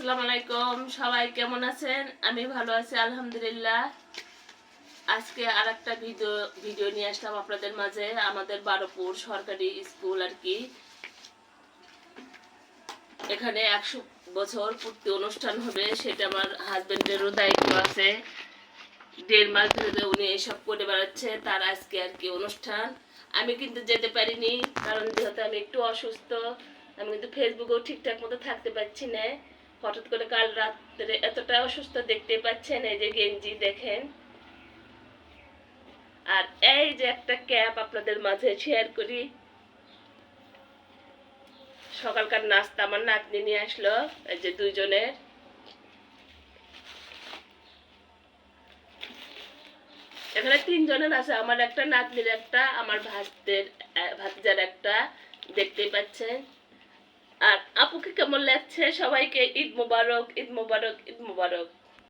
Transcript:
আসসালামু আলাইকুম, সবাই কেমন আছেন? আমি ভালো আছি, আলহামদুলিল্লাহ। আজকে আর একটা ভিডিও ভিডিও নিয়ে আসলাম আপনাদের মাঝে, আমাদের বারোপুর সরকারি স্কুল আর কি। এখানে একশো বছর পূর্তি অনুষ্ঠান হবে, সেটা আমার হাজবেন্ডেরও দায়িত্ব আছে। দেড় মাস ধরে উনি এসব করে বেড়াচ্ছে, তার আজকে আর কি অনুষ্ঠান। আমি কিন্তু যেতে পারিনি, কারণ যেহেতু আমি একটু অসুস্থ, আমি কিন্তু ফেসবুকেও ঠিকঠাক মতো থাকতে পারছি না। হঠাৎ করে কাল রাত্রে এতটা অসুস্থ দেখতে পাচ্ছেন, এই যে গেঞ্জি দেখেন। আর এই যে একটা ক্যাপ আপনাদের মাঝে শেয়ার করি। সকালকার নাস্তা আমার নাতনি নিয়ে আসলো, এই যে দুইজনের। এখানে তিনজনের আছে, আমার একটা নাতনির একটা, আমার ভাতের ভাতিজার একটা দেখতেই পাচ্ছেন। আর আপুকে কেমন লাগছে? সবাইকে ঈদ মোবারক ঈদ মোবারক ঈদ মোবারক।